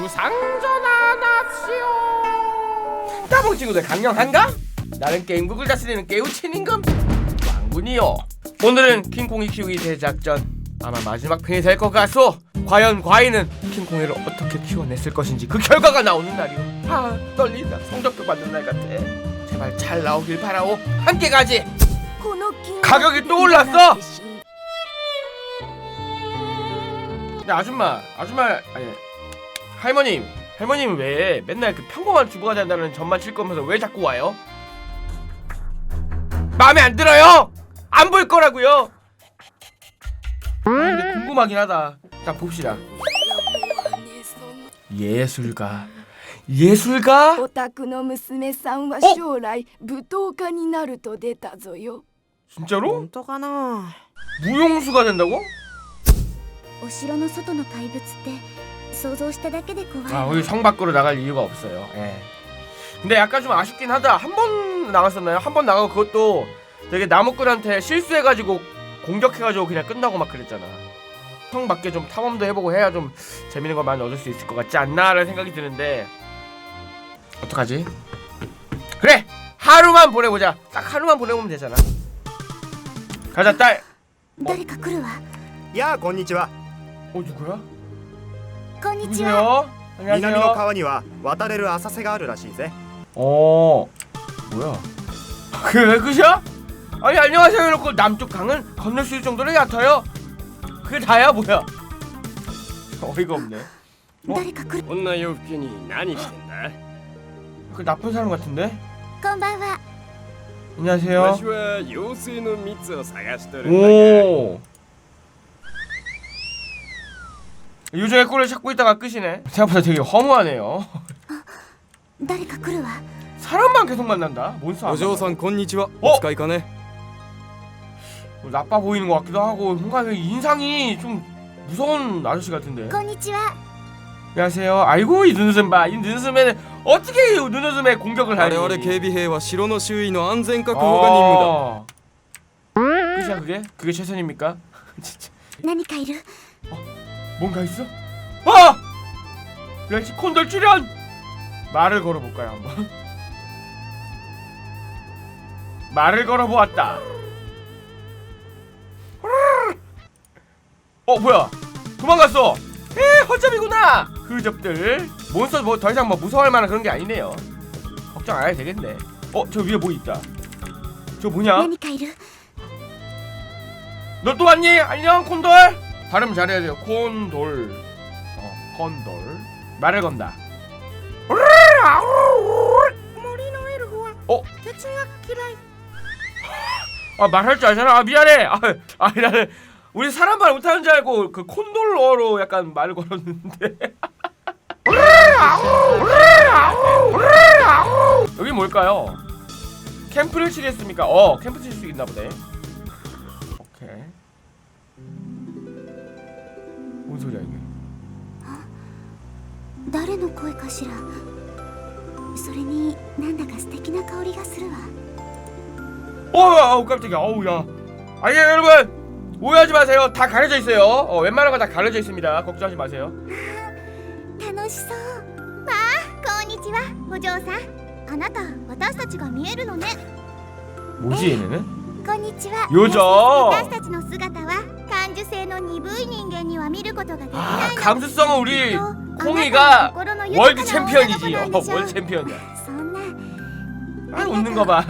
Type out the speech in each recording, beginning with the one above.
주상전환합시오. 따봉 친구들 강령한가? 나는 게임국을 다스리는 깨우친 임금. 왕군이요 오늘은 킹콩이 키우기 대작전. 아마 마지막 편이 될 것 같소. 과연 과인은 킹콩이를 어떻게 키워냈을 것인지 그 결과가 나오는 날이오. 아 떨린다. 성적표 받는 날 같아. 제발 잘 나오길 바라오. 함께 가지. 가격이 또 올랐어? 아줌마. 아줌마 아니 할머님 할머님 왜 맨날 그 평범한 주부가 된다는 전만 칠 거면서 왜 자꾸 와요? 마음에 안 들어요? 안 볼 거라고요? 아, 근데 궁금하긴 하다 자 봅시다 예술가 예술가? お宅の娘さんはお将来舞踏家になると出たぞよ 진짜로? 本当かな 무용수가 된다고? お城の外の怪物って 아 우리 성 밖으로 나갈 이유가 없어요 예. 근데 약간 좀 아쉽긴 하다 한 번 나갔었나요? 한 번 나가고 그것도 되게 나무꾼한테 실수해가지고 공격해가지고 그냥 끝나고 막 그랬잖아 성 밖에 좀 탐험도 해보고 해야 좀 재밌는 걸 많이 얻을 수 있을 것 같지 않나 라는 생각이 드는데 어떡하지? 그래! 하루만 보내보자 딱 하루만 보내보면 되잖아 가자 딸! 誰か来るわやあこんにちは 어 누구야? こんにちは 누구세요? 南の 안녕하세요 川には渡れる浅瀬があるらしいぜ 어 뭐야 그게 끝이야? 아니 안녕하세요 해놓고 남쪽 강은 건널 수 있을 정도로 얕아요 그게 다야 뭐야 어이가 없네 誰か来るこんな洋服に何してんだ그 나쁜 사람 같은데? こんばんは 안녕하세요 わしは妖精の蜜を探しとるんだが 오 요정의 꼴을 찾고 있다가 끝이네 생각보다 되게 허무하네요 誰か来るわ 사람만 계속 만난다 몬스터 안 お嬢さんこんにちはおお使いかね 만나. 나빠 보이는 것 같기도 하고 뭔가 그 인상이 좀 무서운 아저씨 같은데 こんにちは 안녕하세요. 아이고 이 눈웃음 봐. 이 눈웃음에 어떻게 이 눈웃음에 공격을 我 하니? 々警備兵は城の周囲の安全確保が任務だ 어. 끝이야 그게? 그게 최선입니까? 진짜 何かいる 뭔가 있어? 어! 아! 레지 콘돌 출연! 말을 걸어볼까요 한번? 말을 걸어보았다 어 뭐야 도망갔어 에 허접이구나 그 흐접들 몬스터 뭐 더 이상 뭐 무서워할 만한 그런 게 아니네요 걱정 안 해도 되겠네 어 저 위에 뭐 있다 저 뭐냐 너 또 왔니? 안녕 콘돌 발음 잘해야 돼요. 콘돌. 어, 건돌. 말을 건다. 어? 아 말할 줄 알잖아. 아 미안해. 아, 아 나는 우리 사람 말 못하는 줄 알고 그 콘돌어로 약간 말을 걸었는데. 여기 뭘까요? 캠프를 치겠습니까? 어 캠프 칠 수 있나 보네. 뭔 소리야 이게 誰の声かしらそれになんだか素敵な香りがするわ 어, 우 깜짝이야. 어우 야. 아니 여러분 오해하지 마세요. 다 가려져 있어요. 어, 웬만한 거 다 가려져 있습니다. 걱정하지 마세요. 楽しそうわあこんにちはお嬢さんあなた私たちが見えるのね 뭐지 얘네는? こんにちはよいしょ私たちの姿は 感受性の鈍い人間には見ることができな 아 いの 감수성은 우리 きっとあなたの 콩이가 心の豊 월드 かな女の子 챔피언이지. な 어, んでしょう 월드 챔피언이야. そんな 아 웃는 거 봐.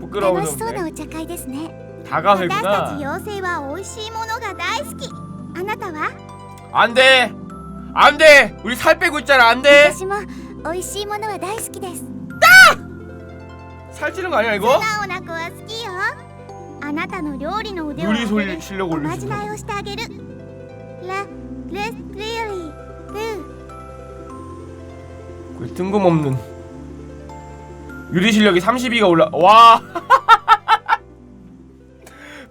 部끄러워 楽しそうな 네 お茶会ですね 다가 私たち 회구나. 妖精は美味しいものが大好きあなたは 안 돼. 안 돼. 우리 살 빼고 있잖아. 안 돼. 私も美味しいものは大好きです 살찌는 거 아니야 素 이거? 直な子は好きよ あなたの料理の腕を 요리 上げ 소리 る 실력 おまじ 올리시네. ないをしてあげるラレスクリアリープー 그 뜬금없는 유리 실력이 32가 올라. 와.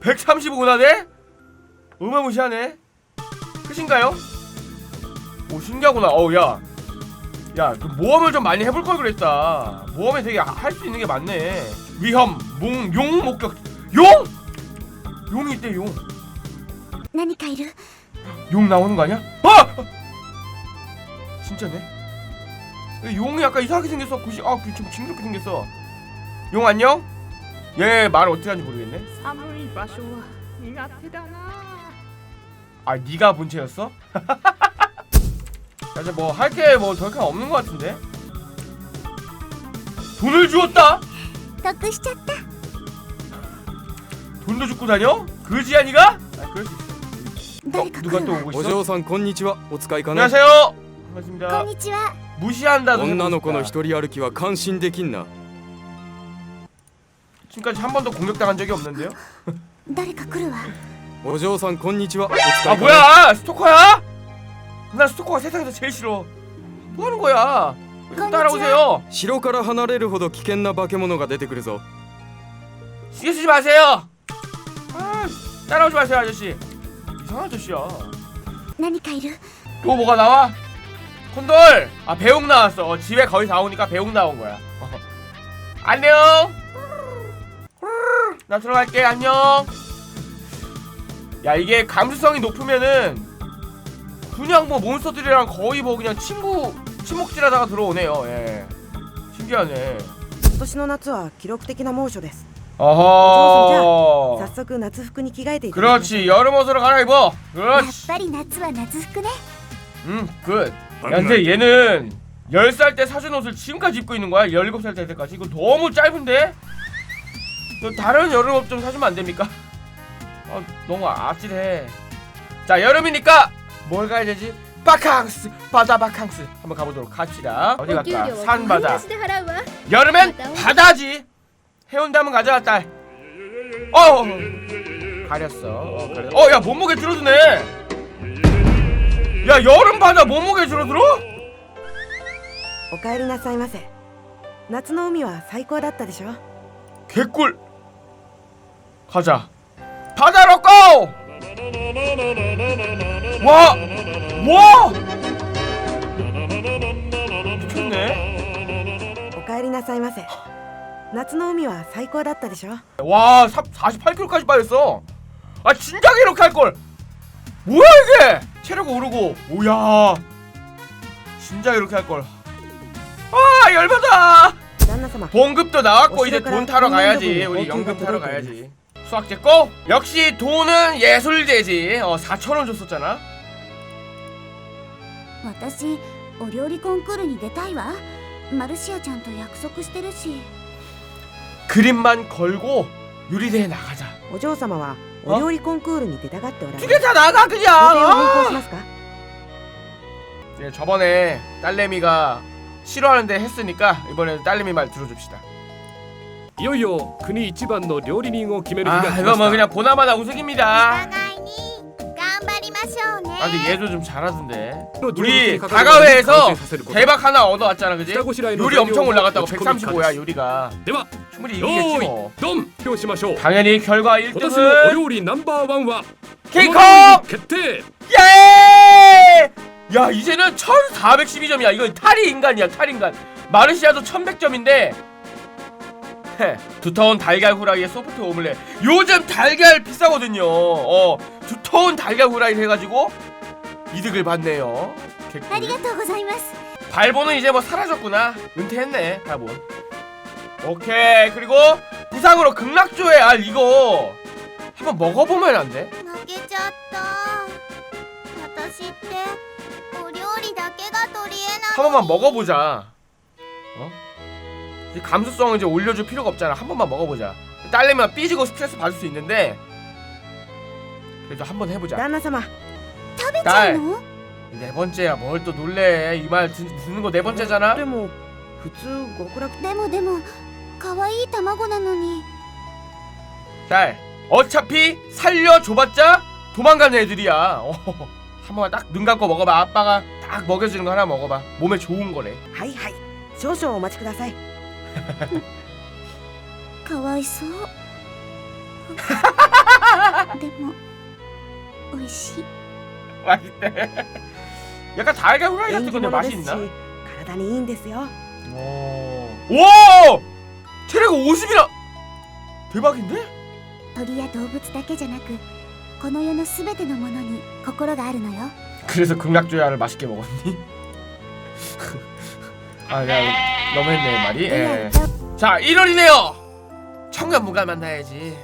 135나 돼? 어마무시하네. 끝인가요? 오 신기하구나. 어우 야. 야, 그 모험을 좀 많이 해볼 걸 그랬다. 모험에 되게 할 수 있는 게 많네. 위험, 몽, 용 목격. 용! 용이 있대 용. 나니카이루. 용 나오는 거 아니야? 아! 진짜네. 용이 약간 이상하게 생겼어. 굳이 아좀 뭐 징그럽게 생겼어. 용 안녕? 얘 말 어떻게 하는지 모르겠네. 사무이 마쇼 인아테다나. 아 네가 본체였어? 이제 뭐 할 게 뭐 더 이상 없는 것 같은데. 돈을 주었다. 덕후 시켰다. 돈도 줍고 다녀? 그지 아니가? 아 그럴 수 있어. 誰か来 누가 る 또 わ 오고 お 있어? 嬢さんこんにちはお使いかな 안녕하세요. こ 반갑습니다. んにちは 무시한다도 女の 해보고 子の 싶다. 一人歩きは感心できんな 지금까지 한 번도 공격당한 적이 없는데요? 誰か来るわお嬢さんこんにちはお使い 아 かな 뭐야 스토커야? 나 스토커가 세상에서 제일 싫어. 뭐 하는 거야? 좀 건니치와. 따라오세요. 城から離れるほど危険な化け物が出てくるぞ 신경 쓰지 마세요. 아, 따라오지 마세요 아저씨. 이상한 아저씨야. 何かいる 또 뭐가 나와? 콘돌! 아 배웅 나왔어 어, 집에 거의 다 오니까 배웅 나온 거야 어. 안녕 나 들어갈게 안녕 야 이게 감수성이 높으면은 그냥 뭐 몬스터들이랑 거의 뭐 그냥 친구 친목질하다가 들어오네요 예 신기하네 今年の夏は記録的な猛暑です 어허 早速夏服に着替えていただきましょう 그렇지 여름 옷으로 갈아입어 やっ 그렇지 ぱり夏は夏服ね 음굿 야 근데 얘는 10살 때 사준 옷을 지금까지 입고 있는 거야 17살 때까지 이거 너무 짧은데? 너 다른 여름 옷 좀 사주면 안 됩니까? 아 너무 아찔해 자 여름이니까 뭘 가야 되지? 바캉스 바다 바캉스 한번 가보도록 합시다 어디 갈까? 산 바다 で払うわ 여름엔 바다지 해운대 한번 가자 딸 어! 가렸어 어, 가렸어. 어, 야 몸무게 줄어드네 야 여름 바다 몸무게 줄어들어? お帰りなさいませ夏の海は最高だったでしょ 개꿀 가자 바다로 고! 와! 와! 미쳤네 お帰りなさいませ 夏の海は最高だったでしょ 와 48kg까지 빠졌어 아 진작 이렇게 할걸 뭐야 이게 체력 오르고 오야 진작 이렇게 할걸 아 열받아 旦那様 봉급도 나왔고 이제 오시라카라 돈 타러 가야지 국민연금은 우리 어떻게 연금 타러 받아야 가야지 수학제 고 역시 돈은 예술제지 어 4천원 줬었잖아 私お料理コンクールに出たいわマルシアちゃんと約束してるし 그림만 걸고 요리대회 나가자 お嬢様はお料理コンクールに出たがっておられ 두 る 개 다 나가 予定を変更し 그냥 ますか 예, 저번에 딸내미가 싫어하는데 했으니까 이번에는 딸내미 말 들어줍시다 いよいよ国一番の料理人を決める日 아 が来 이거 まし 뭐 た 그냥 보나마나 お 우승입니다 互いに頑張りましょうね 아 근데 얘도 좀 잘하던데 の上 우리 手にかかるように 다가회에서 完成させること 대박 하나 얻어왔잖아 그지? 下ごしらえの 요리 材料 엄청 を 올라갔다고 打ち込み可 135야 です 요리가 では 충분히 よ 이기겠지 ーい 뭐 ドン表しましょう 당연히 결과 今年のお 1등은 料理ナンバーワンは 킹콩! このように決定 예! 야 이제는 1412점이야 이건 탈이 인간이야 탈인간 마르시아도 1100점인데 두터운 달걀 후라이에 소프트 오믈렛 요즘 달걀 비싸거든요 어 두터운 달걀 후라이 해가지고 이득을 봤네요 あ 개꿀 りがとうございます 발본은 이제 뭐 사라졌구나 은퇴했네 발본 오케이 그리고 부상으로 극락조의 알 이거 한번 먹어보면 안 돼? 負けちゃった私ってお料理だけが取り柄な 한 번만 먹어보자. 어? 이 감수성을 이제 올려줄 필요가 없잖아. 한 번만 먹어보자. 딸내미가 삐지고 스트레스 받을 수 있는데 그래도 한 번 해보자. 旦那様食べちゃうの 네 번째야. 뭘 또 놀래? 이 말 듣는 거 네 번째잖아. でも普通極楽でもでも 可愛い卵なのに 딸, 어차피 살려줘봤자 도망가는 애들이야. 어, 한 번만 딱 눈 감고 먹어봐. 아빠가 딱 먹여주는 거 하나 먹어봐. 몸에 좋은 거래. はいはい少々お待ちくださいかわいそうでも美味しい 맛있대. 약간 달걀 후라이 縁 같은 起 건데 物 맛이 ですし 있나? 体にいいんですよ 오. 와! 체력 50이나! 대박인데? 鳥や動物だけじゃなくこの世のすべてのものに心があるのよ 그래서 극락조야를 맛있게 먹었니? 아 내가 너무했네 말이 예. 자 1월이네요 청년 무관 만나야지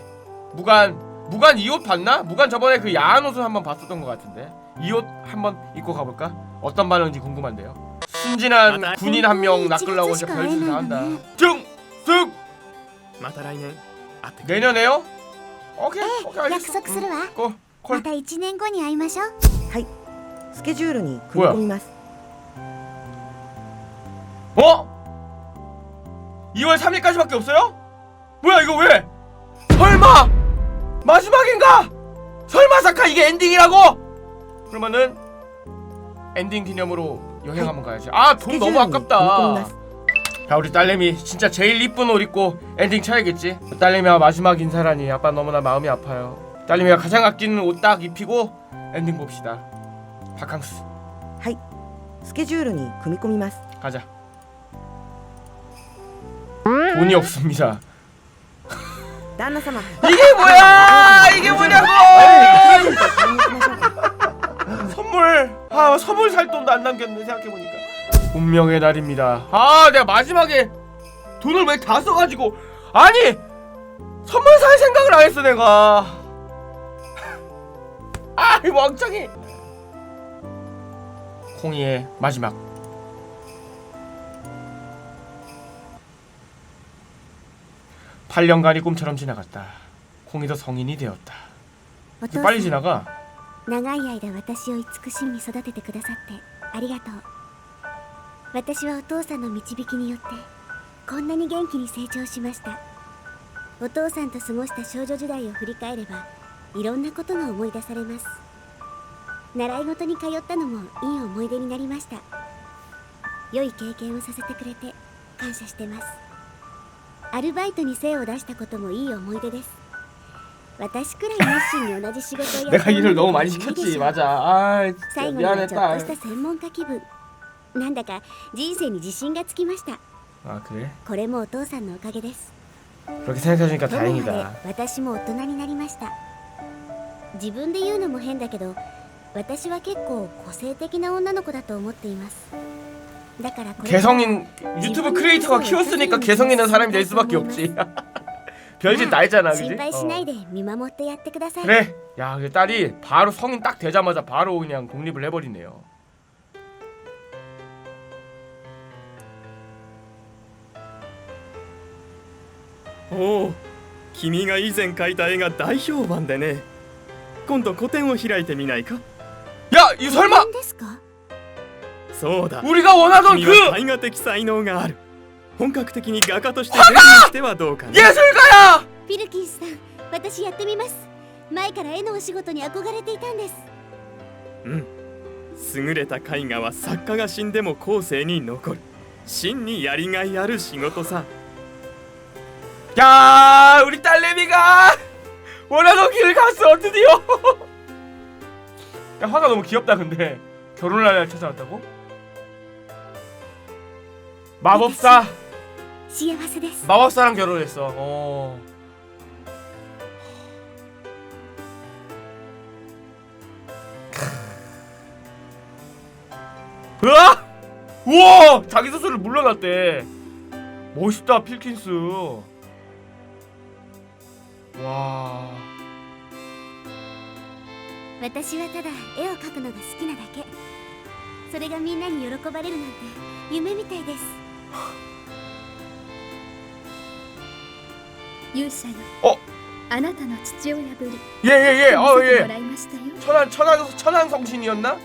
무관 무관 이 옷 봤나? 무관 저번에 그 야한 옷을 한번 봤었던 것 같은데 이 옷 한번 입고 가볼까? 어떤 반응인지 궁금한데요 순진한 맞아. 군인 한 명 낚으려고 진짜 별짓을 다 한다 증승 また来年会ってくれ 내년에요? 오케이 오케이 約 알겠어 束するわ 응, 고, ま 콜 た1年後に会いましょうスケジュールに組み込みます 어? 2월 3일까지밖에 없어요? 뭐야 이거 왜? 설마 마지막인가? 설마 사카 이게 엔딩이라고? 그러면은 엔딩 기념으로 여행 한번 가야지. 아 돈 너무 아깝다. 야 우리 딸내미 진짜 제일 이쁜 옷 입고 엔딩 쳐야겠지. 딸내미와 마지막 인사라니 아빠 너무나 마음이 아파요. 딸내미가 가장 아끼는 옷 딱 입히고 엔딩 봅시다. 바캉스 スケジュールに組み込みます 가자. 돈이 없습니다. 旦那様 이게 뭐야? 이게 뭐냐고? 선물. 아 선물 살 돈도 안 남겼네 생각해 보니까. 운명의 날입니다. 아 내가 마지막에 돈을 왜 다 써가지고 아니 선물 살 생각을 안 했어 내가. 아이 멍청이. 콩이의 마지막. 팔년간이 꿈처럼 지나갔다. 콩이도 성인이 되었다. お父 이렇게 さ 빨리 ん 지나가? 長い間私を慈しみ育ててくださってありがとう 私はお父さんの導きによってこんなに元気に成長しましたお父さんと過ごした少女時代を振り返ればいろんなことが思い出されます習い事に通ったのもいい思い出になりました良い経験をさせてくれて感謝してますアルバイトに精を出したこともいい思い出です私くらい熱心に同じ仕事をや 내가 ってい 일을 る 너무 のも 많이 いいでしょ 시켰지 う 맞아 아 진짜 最後には 미안해 ちょっ 딸 とした専門家気分 なんだか人生に自信がつきました 아 그래? これもお父さんのおかげです 그렇게 생각해주니까 どこまで 다행이다 私も大人になりました自分で言うのも変だけど私は結構個性的な女の子だと思っていますだからこれから 개성인 유튜브 크리에이터가 키웠으니까 개성 있는 사람이 될 수밖에 없지 별짓 다 했잖아 그지? 心配しない 어. で見守ってやってください 그래 야 그 딸이 바로 성인 딱 되자마자 바로 그냥 독립을 해버리네요 おお君が以前描いた絵が大評判でね今度個展を開いてみないか 야 이 설마 何ですかそうだ 우리가 원하던 君 그 は絵画的才能がある本格的に画家としてデビューしてはどうかな 예술가야 フィルキンスさん私やってみます前から絵のお仕事に憧れていたんですうん優れた絵画は作家が死んでも後世に残る真にやりがいある仕事さ 야 우리 딸내미가 원하던 길을 갔어 드디어 야 화가 너무 귀엽다 근데 결혼을 날 찾아왔다고? 마법사 幸せです 마법사랑 결혼했어 어 으아! 우와! 자기 스스로 물러났대 멋있다 필킨스 와 私はただ絵を描くのが好きなだけそれがみんなに喜ばれるなんて夢みたいです勇者よおあなたの父親ぶり 예예예 見せて 어 も 예 らいましたよ 천안 천안 천안 성신이었나? あなたの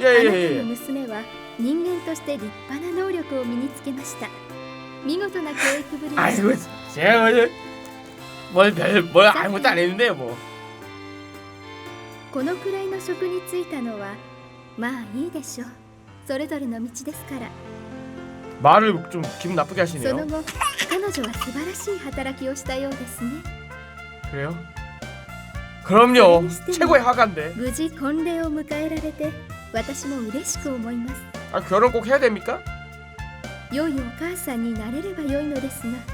예예예 娘は人間として立派な能力を身につけました見事な教育ぶりで 아이고 제가 뭘별뭘 아무것도 안 했는데 뭐 このくらいの職に就いたのはまあいいでしょうそれぞれの道ですから 말을 좀 기분 나쁘게 そ 하시네요 の後彼女は素晴らしい働きをしたようですね 그래요? 그럼요 최고의 화가인데 無事婚礼を迎えられて私も嬉しく思います 아 결혼 꼭 해야 됩니까? 良いお母さんになれれば良いのですが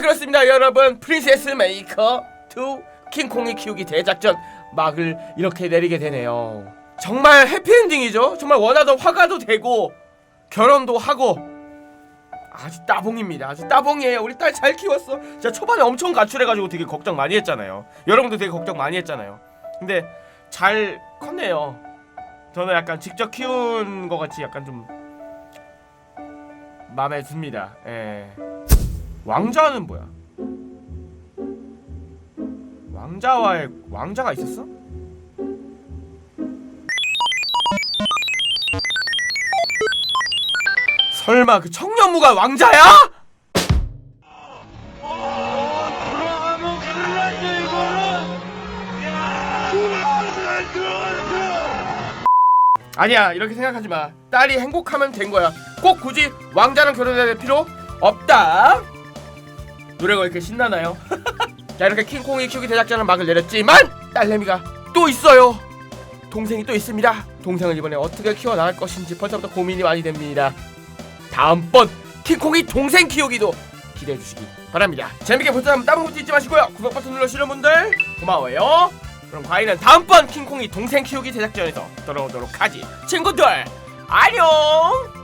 그렇습니다 여러분. 프린세스 메이커 2 킹콩이 키우기 대작전 막을 이렇게 내리게 되네요. 정말 해피엔딩이죠? 정말 원하던 화가도 되고 결혼도 하고 아주 따봉입니다. 아주 따봉이에요. 우리 딸 잘 키웠어. 제가 초반에 엄청 가출해가지고 되게 걱정 많이 했잖아요. 여러분도 되게 걱정 많이 했잖아요. 근데 잘 컸네요. 저는 약간 직접 키운 것 같이 약간 좀 마음에 듭니다. 예. 왕자는 뭐야? 왕자와의 왕자가 있었어? 설마 그 청년무가 왕자야? 아니야 이렇게 생각하지 마 딸이 행복하면 된 거야 꼭 굳이 왕자랑 결혼해야 될 필요 없다 노래가 왜 이렇게 신나나요? 자 이렇게 킹콩이 키우기 대작전을 막을 내렸지만 딸내미가 또 있어요. 동생이 또 있습니다. 동생을 이번에 어떻게 키워나갈 것인지 벌써부터 고민이 많이 됩니다. 다음번 킹콩이 동생 키우기도 기대해 주시기 바랍니다. 재밌게 보셨다면 다른 것도 잊지 마시고요. 구독 버튼 눌러주시는 분들 고마워요. 그럼 과이는 다음번 킹콩이 동생 키우기 제작전에서 돌아오도록 하지. 친구들 안녕